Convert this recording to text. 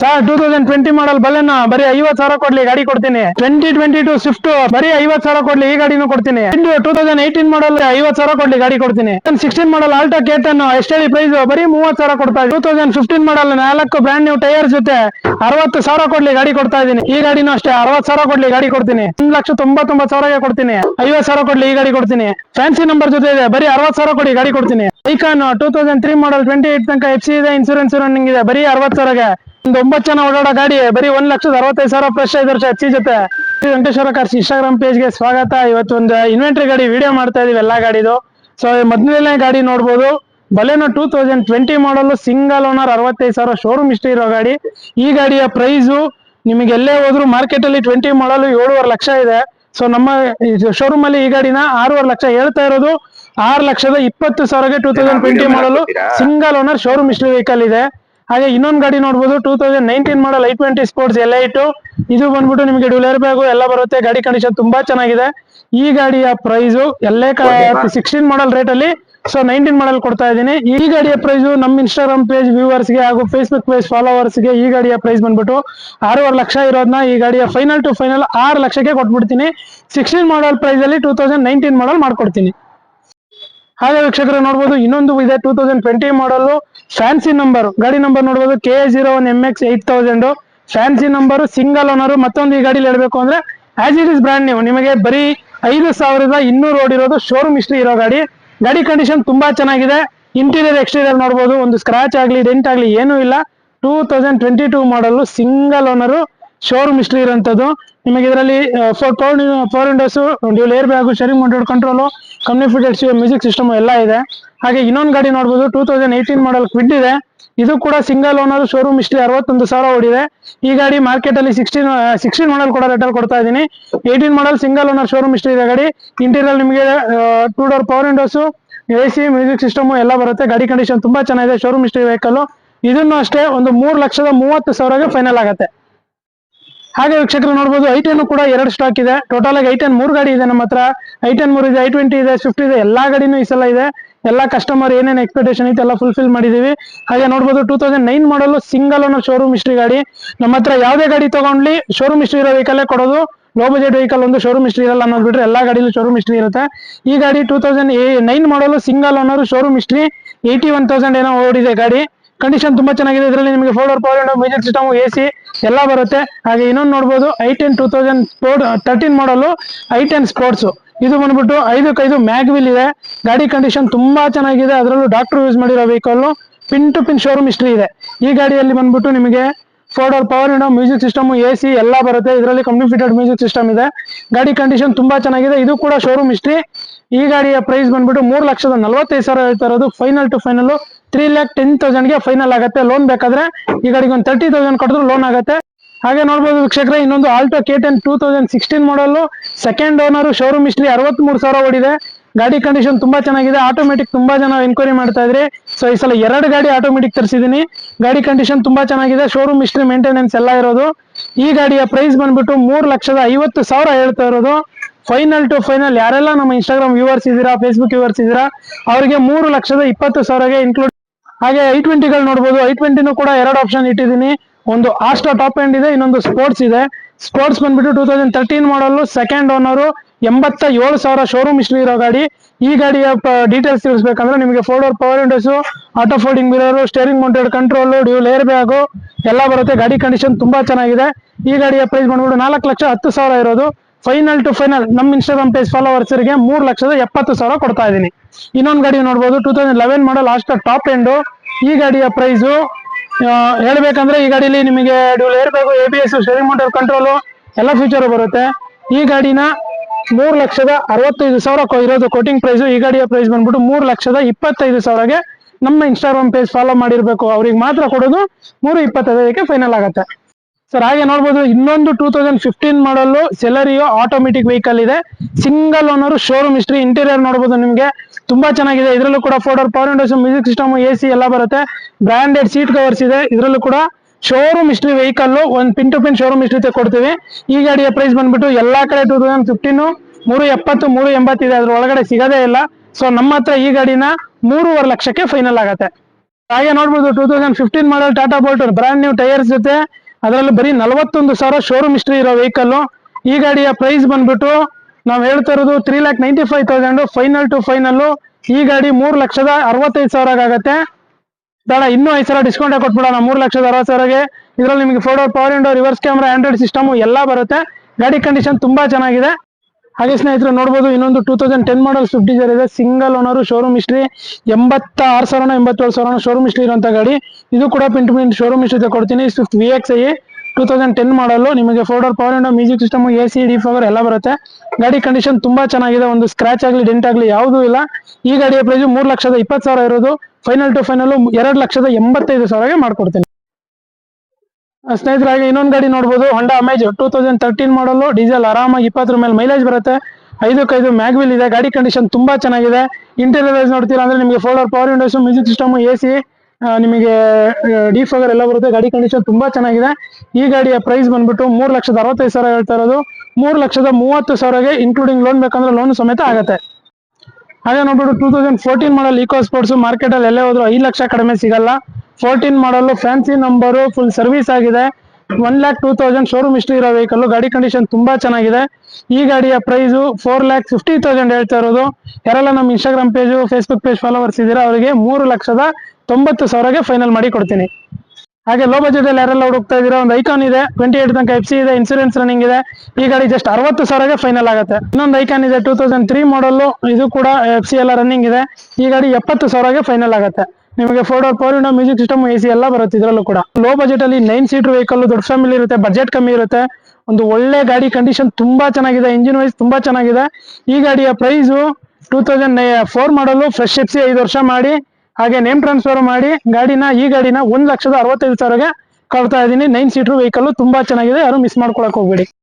Sir two thousand twenty model Baleno? ಬರೀ ಐವತ್ ಸಾವಿರ ಕೊಡ್ಲಿ, ಗಾಡಿ ಕೊಡ್ತೀನಿ. ಟ್ವೆಂಟಿ ಟ್ವೆಂಟಿ ಟು ಸ್ವಿಫ್ಟ್ ಬರೀ ಐವತ್ ಸಾವಿರ ಕೊಡ್ಲಿ, ಈ ಗಾಡಿನೂ ಕೊಡ್ತೀನಿ. ಟೂ ತೌಸಂಡ್ ಏಯ್ಟೀನ್ ಮಾಡಲ್ ಐವತ್ ಸಾವಿರ ಕೊಡ್ಲಿ, ಗಾಡಿ ಕೊಡ್ತೀನಿ. ಸಿಕ್ಸ್ಟೀನ್ ಮಾಡಲ್ ಆಲ್ಟೋ ಕೇಟನ್ ಎಷ್ಟೇ ಪ್ರೈಸ್ ಬರೀ ಮೂವತ್ ಸಾವಿರ ಕೊಡ್ತಾ ಟೂ ತೌಸಂಡ್ ಫಿಫ್ಟೀನ್ ಮಾಡಲ್ ನಾಲ್ಕು ಬ್ರಾಂಡ್ ನ್ಯೂ ಟೈರ್ ಜೊತೆ ಅರವತ್ತು ಸಾವಿರ ಕೊಡ್ಲಿ, ಗಾಡಿ ಕೊಡ್ತಾ ಇದೀನಿ ಈ ಗಾಡಿನೂ ಅಷ್ಟೇ ಅರವತ್ ಸಾವಿರ ಕೊಡ್ಲಿ, ಗಾಡಿ ಕೊಡ್ತೀನಿ. ಒಂದ್ ಲಕ್ಷ ತೊಂಬತ್ತೊಂಬತ್ತು ಸಾವಿರಗೆ ಕೊಡ್ತೀನಿ. ಐವತ್ ಸಾವಿರ ಕೊಡ್ಲಿ, ಈ ಗಾಡಿ ಕೊಡ್ತೀನಿ. ಫ್ಯಾನ್ಸಿ ನಂಬರ್ ಜೊತೆ ಇದೆ, ಬರೀ ಅರವತ್ ಸಾವಿರ ಕೊಡಿ, ಗಾಡಿ ಕೊಡ್ತೀನಿ. Ikon two thousand three model twenty eight ತನಕ ಎಫ್ ಸಿ ಇದೆ ಇನ್ಸೂರೆನ್ಸ್ ರನ್ನಿಂಗ್ ಇದೆ, ಬರೀ ಅರವತ್ ಸಾವಿರಗೆ. ಒಂದು ಒಂಬತ್ತು ಜನ ಓಡಾಡೋ ಗಾಡಿ ಬರೀ ಒಂದ್ ಲಕ್ಷದ ಅರವತ್ತೈದು ಸಾವಿರ ಫ್ರೆಶ್ ಐದು ವರ್ಷ ಹಚ್ಚಿ ಜೊತೆ ಶ್ರೀ ವೆಂಕಟೇಶ್ವರ ಕಾರ್ಸ್ ಇನ್ಸ್ಟಾಗ್ರಾಮ್ ಪೇಜ್ಗೆ ಸ್ವಾಗತ. ಇವತ್ತು ಒಂದು ಇನ್ವೆಂಟ್ರಿ ಗಾಡಿ ವಿಡಿಯೋ ಮಾಡ್ತಾ ಇದೀವಿ ಎಲ್ಲಾ ಗಾಡಿದು. ಸೊ ಮೊದಲನೇ ಗಾಡಿ ನೋಡ್ಬೋದು. Baleno two thousand twenty model single owner ಅರವತ್ತೈದು ಸಾವಿರ ಶೋರೂಮ್ ಇಷ್ಟ ಇರೋ ಗಾಡಿ. ಈ ಗಾಡಿಯ ಪ್ರೈಸು ನಿಮಗೆ ಎಲ್ಲೇ ಹೋದ್ರು ಮಾರ್ಕೆಟ್ ಅಲ್ಲಿ ಟ್ವೆಂಟಿ ಮಾಡಲು ಏಳುವರೆ ಲಕ್ಷ ಇದೆ. ಸೊ ನಮ್ಮ ಶೋರೂಮ್ ಅಲ್ಲಿ ಈ ಗಾಡಿನ ಆರೂವರೆ ಲಕ್ಷ ಹೇಳ್ತಾ ಇರೋದು. ಆರು ಲಕ್ಷದ ಇಪ್ಪತ್ತು ಸಾವಿರಗೆ two thousand twenty model single owner showroom ಇಷ್ಟು ವೆಹಿಕಲ್ ಇದೆ. ಹಾಗೆ ಇನ್ನೊಂದು ಗಾಡಿ ನೋಡ್ಬೋದು two thousand nineteen model i twenty sports ಎಲ್ಲ ಇಟ್ಟು ಇದು ಬಂದ್ಬಿಟ್ಟು ನಿಮಗೆ ಡ್ಯೂಲರ್ ಬ್ಯಾಗು ಎಲ್ಲ ಬರುತ್ತೆ. ಗಾಡಿ ಕಂಡೀಷನ್ ತುಂಬಾ ಚೆನ್ನಾಗಿದೆ. ಈ ಗಾಡಿಯ ಪ್ರೈಸು ಎಲ್ಲೇ ಸಿಕ್ಸ್ಟೀನ್ ಮಾಡಲ್ ರೇಟ್ ಅಲ್ಲಿ ಸೊ ನೈನ್ಟೀನ್ ಮಾಡಲ್ ಕೊಡ್ತಾ ಇದ್ದೀನಿ. ಈ ಗಾಡಿಯ ಪ್ರೈಸ್ ನಮ್ಮ ಇನ್ಸ್ಟಾಗ್ರಾಮ್ ಪೇಜ್ ವ್ಯೂವರ್ಸ್ಗೆ ಹಾಗೂ ಫೇಸ್ಬುಕ್ ಪೇಜ್ ಫಾಲೋವರ್ಸ್ಗೆ ಈ ಗಾಡಿಯ ಪ್ರೈಸ್ ಬಂದ್ಬಿಟ್ಟು ಆರೂವರೆ ಲಕ್ಷ ಇರೋದನ್ನ ಈ ಗಾಡಿಯ ಫೈನಲ್ ಟು ಫೈನಲ್ ಆರು ಲಕ್ಷಕ್ಕೆ ಕೊಟ್ಬಿಡ್ತೀನಿ. ಸಿಕ್ಸ್ಟೀನ್ ಮಾಡಲ್ ಪ್ರೈಸ್ ಅಲ್ಲಿ ಟೂ ತೌಸಂಡ್ ನೈನ್ಟೀನ್ ಮಾಡಲ್ ಮಾಡ್ಕೊಡ್ತೀನಿ. ಹಾಗೆ ವೀಕ್ಷಕರು ನೋಡ್ಬೋದು, ಇನ್ನೊಂದು ಇದೆ two thousand twenty model fancy number ಗಾಡಿ ನಂಬರ್ ನೋಡ್ಬೋದು K zero one M X eight thousand fancy number single owner ಮತ್ತೊಂದು ಈ ಗಾಡಿಲಿ ಹೇಳ್ಬೇಕು ಅಂದ್ರೆ ಆಸ್ ಇಟ್ ಇಸ್ ಬ್ರ್ಯಾಂಡ್ ನೀವು ನಿಮಗೆ ಬರೀ ಐದು ಸಾವಿರದ ಇನ್ನೂರು ಓಡಿರೋದು ಶೋರೂಮ್ ಹಿಸ್ಟ್ರಿ ಇರೋ ಗಾಡಿ. ಗಾಡಿ ಕಂಡೀಷನ್ ತುಂಬಾ ಚೆನ್ನಾಗಿದೆ. ಇಂಟೀರಿಯರ್ ಎಕ್ಸ್ಟೀರಿಯರ್ ನೋಡ್ಬೋದು, ಒಂದು ಸ್ಕ್ರಾಚ್ ಆಗ್ಲಿ ಡೆಂಟ್ ಆಗಲಿ ಏನೂ ಇಲ್ಲ. Two thousand twenty two model single owner showroom history ಇರೋಂಥದ್ದು. ನಿಮಗೆ ಇದರಲ್ಲಿ four power four windows dual air bag steering mounted control company fitted music system ಎಲ್ಲ ಇದೆ. ಹಾಗೆ ಇನ್ನೊಂದು ಗಾಡಿ ನೋಡ್ಬೋದು two thousand eighteen model Kwid ಇದೆ. ಇದು ಕೂಡ ಸಿಂಗಲ್ ಓನರ್ ಶೋರೂಮ್ ಇಷ್ಟು ಅರವತ್ತೊಂದು ಸಾವಿರ ಓಡಿದೆ. ಈ ಗಾಡಿ ಮಾರ್ಕೆಟ್ ಅಲ್ಲಿ ಸಿಕ್ಸ್ಟೀನ್ ಸಿಕ್ಸ್ಟೀನ್ ಮಾಡಲ್ ಕೂಡ ರೇಟಲ್ಲಿ ಕೊಡ್ತಾ ಇದ್ದೀನಿ. Eighteen model single owner showroom history ಇದೆ ಗಾಡಿ. ಇಂಟೀರಿಯರ್ ನಿಮಗೆ two door power windows A C music system ಎಲ್ಲ ಬರುತ್ತೆ. ಗಾಡಿ ಕಂಡೀಷನ್ ತುಂಬಾ ಚೆನ್ನಾಗಿದೆ ಶೋರೂಮ್ ಹಿಸ್ಟ್ರಿ ವೆಹಿಕಲ್ ಇದನ್ನು ಅಷ್ಟೇ ಒಂದು ಮೂರು ಲಕ್ಷದ ಮೂವತ್ತು ಸಾವಿರಗೆ ಫೈನಲ್ ಆಗುತ್ತೆ. ಹಾಗೆ ವೀಕ್ಷಕರು ನೋಡ್ಬೋದು ಐ ಟೆನ್ ಕೂಡ ಎರಡು ಸ್ಟಾಕ್ ಇದೆ. ಟೋಟಲ್ ಆಗಿ ಐ ಟೆನ್ ಮೂರು ಗಾಡಿ ಇದೆ ನಮ್ಮ ಹತ್ರ. ಐ ಟೆನ್ ಮೂರು ಇದೆ, ಐ ಟ್ವೆಂಟಿ ಇದೆ ಸ್ವಿಫ್ಟ್ ಇದೆ, ಎಲ್ಲಾ ಗಾಡಿನೂ ಈ ಸಲ ಇದೆ. ಎಲ್ಲಾ ಕಸ್ಟಮರ್ ಏನೇನು ಎಕ್ಸ್ಪೆಕ್ಟೇಷನ್ ಐತೆ ಎಲ್ಲ ಫುಲ್ಫಿಲ್ ಮಾಡಿದೀವಿ. ಹಾಗೆ ನೋಡ್ಬೋದು two thousand nine model single ಅನ್ನೋ ಶೋರೂಮ್ ಹಿಸ್ಟ್ರಿ ಗಾಡಿ. ನಮ್ಮ ಹತ್ರ ಯಾವುದೇ ಗಾಡಿ ತಗೊಂಡ್ಲಿ ಶೋರೂಮ್ ಹಿಸ್ಟ್ರಿ ಇರೋ ವೆಹಿಕಲ್ ಕೊಡೋದು. ಲೋ ಬಜೆಟ್ ವೆಹಿಕಲ್ ಒಂದು ಶೋರೂಮ್ ಹಿಸ್ಟ್ರಿ ಇರಲ್ಲ ಅನ್ನೋದು ಬಿಟ್ರೆ ಎಲ್ಲಾ ಗಾಡಿಲೂ ಶೋರೂಮ್ ಹಿಸ್ಟ್ರಿ ಇರುತ್ತೆ. ಈ ಗಾಡಿ two thousand nine model single ಅನ್ನೋರು showroom history eighty one thousand ಏನೋ ಓಡಿದೆ ಗಾಡಿ. ಕಂಡೀಷನ್ ತುಂಬಾ ಚೆನ್ನಾಗಿದೆ. ಇದರಲ್ಲಿ ನಿಮಗೆ four power window music system A C ಎಲ್ಲ ಬರುತ್ತೆ. ಹಾಗೆ ಇನ್ನೊಂದು ನೋಡಬಹುದು i ten two thousand sport thirteen model i ten sports ಇದು ಬಂದ್ಬಿಟ್ಟು ಐದಕ್ಕೈದು ಮ್ಯಾಗ್ವಿಲ್ ಇದೆ. ಗಾಡಿ ಕಂಡೀಷನ್ ತುಂಬಾ ಚೆನ್ನಾಗಿದೆ. ಅದರಲ್ಲೂ ಡಾಕ್ಟರ್ ಯೂಸ್ ಮಾಡಿರೋ vehicle pin to pin showroom history ಇದೆ. ಈ ಗಾಡಿಯಲ್ಲಿ ಬಂದ್ಬಿಟ್ಟು ನಿಮಗೆ four power window music system A C ಎಲ್ಲ ಬರುತ್ತೆ. ಇದರಲ್ಲಿ ಕಂಪ್ನಿ ಫಿಟೆಡ್ ಮ್ಯೂಸಿಕ್ ಸಿಸ್ಟಮ್ ಇದೆ. ಗಾಡಿ ಕಂಡೀಷನ್ ತುಂಬಾ ಚೆನ್ನಾಗಿದೆ. ಇದು ಕೂಡ ಶೋರೂಮ್ ಹಿಸ್ಟ್ರಿ ಈ ಗಾಡಿಯ ಪ್ರೈಸ್ ಬಂದ್ಬಿಟ್ಟು ಮೂರು ಲಕ್ಷದ ನಲವತ್ತೈದು ಸಾವಿರ ಹೇಳ್ತಾ ಇರೋದು. Final to final three lakh ten ತೌಸಂಡ್ಗೆ final ಆಗುತ್ತೆ. ಲೋನ್ ಬೇಕಾದ್ರೆ ಈ ಗಾಡಿಗೆ ಒಂದು ತರ್ಟಿ ತೌಸಂಡ್ ಕೊಟ್ಟರು ಲೋನ್ ಆಗುತ್ತೆ. ಹಾಗೆ ನೋಡ್ಬೋದು ವೀಕ್ಷಕರೇ, ಇನ್ನೊಂದು Alto K ten two thousand sixteen model second owner showroom history ಅರವತ್ಮೂರು ಸಾವಿರ ಓಡಿದೆ. ಗಾಡಿ ಕಂಡೀಷನ್ ತುಂಬಾ ಚೆನ್ನಾಗಿದೆ. ಆಟೋಮೆಟಿಕ್ ತುಂಬಾ ಜನ ಎನ್ಕ್ವೈರಿ ಮಾಡ್ತಾ ಇದ್ರಿ. ಸೊ ಈ ಸಲ ಎರಡು ಗಾಡಿ ಆಟೋಮೆಟಿಕ್ ತರಿಸಿದೀನಿ ಗಾಡಿ ಕಂಡೀಷನ್ ತುಂಬಾ ಚೆನ್ನಾಗಿದೆ. ಶೋರೂಮ್ ಹಿಸ್ಟ್ರಿ ಮೇಂಟೆನೆನ್ಸ್ ಎಲ್ಲ ಇರೋದು. ಈ ಗಾಡಿಯ ಪ್ರೈಸ್ ಬಂದ್ಬಿಟ್ಟು ಮೂರು ಲಕ್ಷದ ಐವತ್ತು ಸಾವಿರ ಹೇಳ್ತಾ ಇರೋದು. ಫೈನಲ್ ಟು ಫೈನಲ್ ಯಾರೆಲ್ಲ ನಮ್ಮ ಇನ್ಸ್ಟಾಗ್ರಾಮ್ ವ್ಯೂವರ್ಸ್ ಇದ್ದೀರಾ ಫೇಸ್ಬುಕ್ ವ್ಯೂವರ್ಸ್ ಇದ್ದೀರಾ, ಅವರಿಗೆ ಮೂರು ಲಕ್ಷದ ಇಪ್ಪತ್ತು ಸಾವಿರಗೆ ಇನ್ಕ್ಲೂಡ್ ಹಾಗೆ ಐ ಟ್ವೆಂಟಿಗಳು ನೋಡ್ಬೋದು. ಐ ಟ್ವೆಂಟಿನೂ ಕೂಡ ಎರಡು ಆಪ್ಷನ್ ಇಟ್ಟಿದ್ದೀನಿ. ಒಂದು ಆಸ್ಟಾ ಟಾಪ್ ಎಂಡ್ ಇದೆ, ಇನ್ನೊಂದು ಸ್ಪೋರ್ಟ್ಸ್ ಇದೆ. ಸ್ಪೋರ್ಟ್ಸ್ ಬಂದ್ಬಿಟ್ಟು two thousand thirteen model second owner ಎಂಬತ್ತ ಏಳು ಸಾವಿರ ಶೋರೂಮ್ ಹಿಸ್ಟ್ರಿ ಇರೋ ಗಾಡಿ. ಈ ಗಾಡಿಯ ಡೀಟೇಲ್ಸ್ ತಿಳಿಸ್ಬೇಕಂದ್ರೆ ನಿಮಗೆ four door power windows auto folding mirror steering mounted control dual air bag ಎಲ್ಲ ಬರುತ್ತೆ. ಗಾಡಿ ಕಂಡೀಷನ್ ತುಂಬಾ ಚೆನ್ನಾಗಿದೆ. ಈ ಗಾಡಿಯ ಪ್ರೈಸ್ ಬಂದ್ಬಿಟ್ಟು ನಾಲ್ಕು ಲಕ್ಷ ಹತ್ತು ಸಾವಿರ ಇರೋದು. ಫೈನಲ್ ಟು ಫೈನಲ್ ನಮ್ಮ ಇನ್ಸ್ಟಾಗ್ರಾಮ್ ಪೇಜ್ ಫಾಲೋವರ್ಸರಿಗೆ ಮೂರು ಲಕ್ಷದ ಎಪ್ಪತ್ತು ಸಾವಿರ ಕೊಡ್ತಾ ಇದ್ದೀನಿ. ಇನ್ನೊಂದು ಗಾಡಿ ನೋಡ್ಬೋದು two thousand eleven model last top end ಈ ಗಾಡಿಯ ಪ್ರೈಸು ಹೇಳ್ಬೇಕಂದ್ರೆ ಈ ಗಾಡಿಲಿ ನಿಮಗೆ dual airbag A B S steering motor control ಎಲ್ಲ ಫೀಚರ್ ಬರುತ್ತೆ. ಈ ಗಾಡಿನ ಮೂರು ಲಕ್ಷದ ಅರವತ್ತೈದು ಸಾವಿರ ಇರೋದು ಕೋಟಿಂಗ್ ಪ್ರೈಸ್ ಈ ಗಾಡಿಯ ಪ್ರೈಸ್ ಬಂದ್ಬಿಟ್ಟು ಮೂರು ಲಕ್ಷದ ಇಪ್ಪತ್ತೈದು ಸಾವಿರಗೆ ನಮ್ಮ ಇನ್ಸ್ಟಾಗ್ರಾಮ್ ಪೇಜ್ ಫಾಲೋ ಮಾಡಿರ್ಬೇಕು. ಅವ್ರಿಗೆ ಮಾತ್ರ ಕೊಡೋದು ಮೂರು ಇಪ್ಪತ್ತೈದಕ್ಕೆ ಫೈನಲ್ ಆಗುತ್ತೆ. ಸರ್ ಹಾಗೆ ನೋಡ್ಬೋದು, ಇನ್ನೊಂದು two thousand fifteen model Celerio automatic vehicle ಇದೆ. Single owner showroom history interior ನೋಡ್ಬೋದು ನಿಮಗೆ. ತುಂಬಾ ಚೆನ್ನಾಗಿದೆ. ಇದರಲ್ಲೂ ಕೂಡ four power windows music system A C ಎಲ್ಲ ಬರುತ್ತೆ. ಬ್ರಾಂಡೆಡ್ ಸೀಟ್ ಕವರ್ಸ್ ಇದೆ. ಇದರಲ್ಲೂ ಕೂಡ ಶೋರೂಮ್ ಹಿಸ್ಟ್ರಿ ವೆಹಿಕಲ್ ಒಂದು pin to pin showroom history ಕೊಡ್ತೀವಿ ಈ ಗಾಡಿಯ ಪ್ರೈಸ್ ಬಂದ್ಬಿಟ್ಟು ಎಲ್ಲಾ ಕಡೆ ಟೂ ತೌಸಂಡ್ ಫಿಫ್ಟೀನ್ ಮೂರು ಎಪ್ಪತ್ತು ಮೂರು ಎಂಬತ್ತಿದೆ ಅದ್ರ ಒಳಗಡೆ ಸಿಗದೇ ಇಲ್ಲ. ಸೊ ನಮ್ಮ ಹತ್ರ ಈ ಗಾಡಿನ ಮೂರುವರೆ ಲಕ್ಷಕ್ಕೆ ಫೈನಲ್ ಆಗತ್ತೆ. ಹಾಗೆ ನೋಡ್ಬೋದು two thousand fifteen model Tata Bolt brand new tyres ಜೊತೆ. ಅದರಲ್ಲಿ ಬರೀ ನಲವತ್ತೊಂದು ಸಾವಿರ ಶೋರೂಮ್ ಹಿಸ್ಟ್ರಿ ಇರೋ ವೆಹಿಕಲ್ ಈ ಗಾಡಿಯ ಪ್ರೈಸ್ ಬಂದ್ಬಿಟ್ಟು ನಾವು ಹೇಳ್ತಾ ಇರೋದು three lakh ninety five thousand final to final ಈ ಗಾಡಿ ಮೂರು ಲಕ್ಷದ ಅರವತ್ತೈದು ಸಾವಿರ ಆಗತ್ತೆ. ಬೇಡ, ಇನ್ನೂ ಐದು ಸಾವಿರ ಡಿಸ್ಕೌಂಟ್ ಕೊಟ್ಬಿಡೋಣ, ಮೂರು ಲಕ್ಷದ ಅರವತ್ತು ಸಾವಿರಗೆ ಇದರಲ್ಲಿ ನಿಮಗೆ door power window reverse camera Android system ಎಲ್ಲ ಬರುತ್ತೆ. ಗಾಡಿ ಕಂಡೀಷನ್ ತುಂಬಾ ಚೆನ್ನಾಗಿದೆ. ಹಾಗೆ ಸ್ನೇಹಿತರು, ನೋಡ್ಬೋದು ಇನ್ನೊಂದು two thousand ten model Swift Dzire ಇದೆ. ಸಿಂಗಲ್ ಓನರ್ ಶೋರೂಮ್ ಇಸ್ಟ್ರಿ ಎಂಬತ್ತ ಆರು ಸಾವಿರ ಎಂಬತ್ತೇಳು ಸಾವಿರ ಶೋರೂಮ್ ಇಸ್ಟ್ರಿ ಇರುವಂತ ಗಾಡಿ. ಇದು ಕೂಡ ಪಿಂಟ್ ಪಿಂಟ್ ಶೋರೂಮ್ ಹಿಸ್ಟ್ರಿ ಕೊಡ್ತೀನಿ. Swift V X I two thousand ten model ನಿಮಗೆ four door power window music system A C D four ಎಲ್ಲ ಬರುತ್ತೆ. ಗಾಡಿ ಕಂಡೀಷನ್ ತುಂಬಾ ಚೆನ್ನಾಗಿದೆ. ಒಂದು ಸ್ಕ್ರಾಚ್ ಆಗಲಿ ಡೆಂಟ್ ಆಗಲಿ ಯಾವುದೂ ಇಲ್ಲ. ಈ ಗಾಡಿಯ ಪ್ರೈಸ್ ಮೂರು ಲಕ್ಷದ ಇಪ್ಪತ್ತು ಸಾವಿರ ಇರೋದು. ಫೈನಲ್ ಟು ಫೈನಲ್ ಎರಡು ಲಕ್ಷದ ಎಂಬತ್ತೈದು ಸಾವಿರಗೆ ಮಾಡ್ಕೊಡ್ತೀನಿ. ಆ, ಸ್ನೇಹಿತರೆ ಹಾಗೆ ಇನ್ನೊಂದು ಗಾಡಿ ನೋಡ್ಬೋದು. Honda Amaze two thousand thirteen model diesel ಆರಾಮಾಗಿ ಇಪ್ಪತ್ತರ ಮೇಲೆ ಮೈಲೇಜ್ ಬರುತ್ತೆ. ಐದಕ್ಕೈದು ಮ್ಯಾಗ್ವಿಲ್ ಇದೆ. ಗಾಡಿ ಕಂಡೀಷನ್ ತುಂಬಾ ಚೆನ್ನಾಗಿದೆ. ಇಂಟೀರಿಯರ್ ವೈಸ್ ನೋಡ್ತೀರಾ ಅಂದ್ರೆ ನಿಮಗೆ four door power windows music system A C ನಿಮಗೆ ಡಿ ಫಗರ್ ಎಲ್ಲ ಬರುತ್ತೆ. ಗಾಡಿ ಕಂಡೀಷನ್ ತುಂಬಾ ಚೆನ್ನಾಗಿದೆ. ಈ ಗಾಡಿಯ ಪ್ರೈಸ್ ಬಂದ್ಬಿಟ್ಟು ಮೂರು ಲಕ್ಷದ ಅರವತ್ತೈದು ಸಾವಿರ ಹೇಳ್ತಾ ಇರೋದು. ಮೂರು ಲಕ್ಷದ ಮೂವತ್ತು ಸಾವಿರಗೆ ಇನ್ಕ್ಲೂಡಿಂಗ್ ಲೋನ್ ಬೇಕಂದ್ರೆ ಲೋನ್ ಸಮೇತ ಆಗುತ್ತೆ. ಹಾಗೆ ನೋಡ್ಬಿಟ್ಟು two thousand fourteen model Eco Sports ಮಾರ್ಕೆಟಲ್ಲಿ ಎಲ್ಲೇ ಹೋದ್ರು ಐದು ಲಕ್ಷ ಕಡಿಮೆ ಸಿಗಲ್ಲ. Fourteen model fancy number full service ಆಗಿದೆ. One lakh two thousand showroom ಇಷ್ಟು ಇರೋ ವೆಹಿಕಲ್ ಗಾಡಿ ಕಂಡೀಷನ್ ತುಂಬಾ ಚೆನ್ನಾಗಿದೆ. ಈ ಗಾಡಿಯ price four lakh fifty thousand ಹೇಳ್ತಾ ಇರೋದು. ಯಾರೆಲ್ಲ ನಮ್ಮ Instagram page Facebook page followers ಇದ್ದೀರಾ, ಅವರಿಗೆ ಮೂರು ಲಕ್ಷದ ತೊಂಬತ್ತು ಸಾವಿರಗೆ ಫೈನಲ್ ಮಾಡಿ ಕೊಡ್ತೀನಿ. ಹಾಗೆ ಲೋ ಬಜೆಟ್ ಅಲ್ಲಿ ಯಾರೆಲ್ಲ ಹುಡುಕ್ತಾ ಇದ್ದೀರಾ, ಒಂದು ಐಕಾನ್ ಇದೆ ಟ್ವೆಂಟಿ ಏಟ್ ತನಕ ಎಫ್ ಸಿ ಇದೆ ಇನ್ಸೂರೆನ್ಸ್ ರನ್ನಿಂಗ್ ಇದೆ. ಈ ಗಾಡಿ ಜಸ್ಟ್ ಅರವತ್ತು ಸಾವಿರಗೆ ಫೈನಲ್ ಆಗುತ್ತೆ. ಇನ್ನೊಂದು ಐಕಾನ್ ಇದೆ ಟೂ ತೌಸಂಡ್ ತ್ರೀ ಮಾಡಲ್ ಇದು ಕೂಡ ಎಫ್ ಸಿ ಎಲ್ಲ ರನ್ನಿಂಗ್ ಇದೆ. ಈ ಗಾಡಿ ಎಪ್ಪತ್ತು ಸಾವಿರಗೆ ಫೈನಲ್ ಆಗುತ್ತೆ. ನಿಮಗೆ four door four window music system A C ಎಲ್ಲ ಬರುತ್ತೆ ಇದರಲ್ಲೂ ಕೂಡ. ಲೋ ಬಜೆಟ್ ಅಲ್ಲಿ ನೈನ್ ಸೀಟರ್ ವೆಹಿಕಲ್ ದೊಡ್ಡ ಫ್ಯಾಮಿಲಿ ಇರುತ್ತೆ ಬಜೆಟ್ ಕಮ್ಮಿ ಇರುತ್ತೆ. ಒಂದು ಒಳ್ಳೆ ಗಾಡಿ ಕಂಡೀಷನ್ ತುಂಬಾ ಚೆನ್ನಾಗಿದೆ ಇಂಜಿನ್ ವೈಸ್ ತುಂಬಾ ಚೆನ್ನಾಗಿದೆ. ಈ ಗಾಡಿಯ price two thousand four model fresh F C ಐದು ವರ್ಷ ಮಾಡಿ, ಹಾಗೆ ನೇಮ್ ಟ್ರಾನ್ಸ್ಫರ್ ಮಾಡಿ, ಗಾಡಿನ, ಈ ಗಾಡಿನ ಒಂದ್ ಲಕ್ಷದ ಅರವತ್ತೈದು ಸಾವಿರಗೆ ಕೊಡ್ತಾ ಇದ್ದೀನಿ. ನೈನ್ ಸೀಟರ್ ವೆಹಿಕಲ್ ತುಂಬಾ ಚೆನ್ನಾಗಿದೆ, ಯಾರು ಮಿಸ್ ಮಾಡ್ಕೊಳಕ್ ಹೋಗ್ಬೇಡಿ.